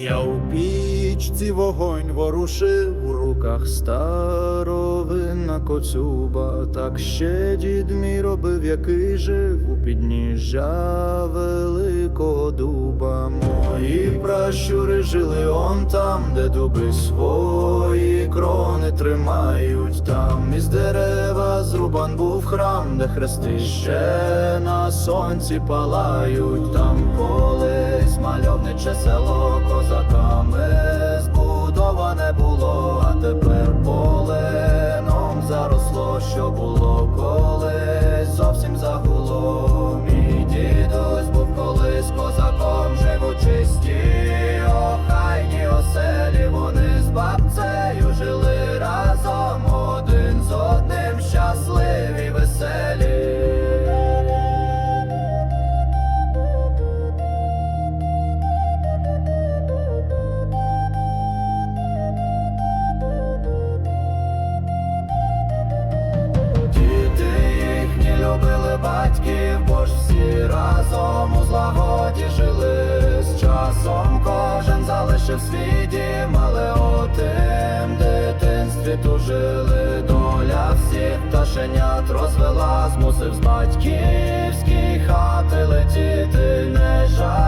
Я у пічці вогонь ворушив у руках старовинна коцюба, так ще дід мій робив, який жив у підніжжя великого дуба. Мої пращури жили он там, де дуби свої крони тримають. Там зрубан був храм, де хрести ще на сонці палають. Там колись мальовниче село козаками любили батьків, бо ж всі разом у злагоді жили. З часом кожен залишив свій дім, але у тим дитинстві тужили. Доля всіх пташенят розвела, змусив з батьківській хати летіти. Не жалів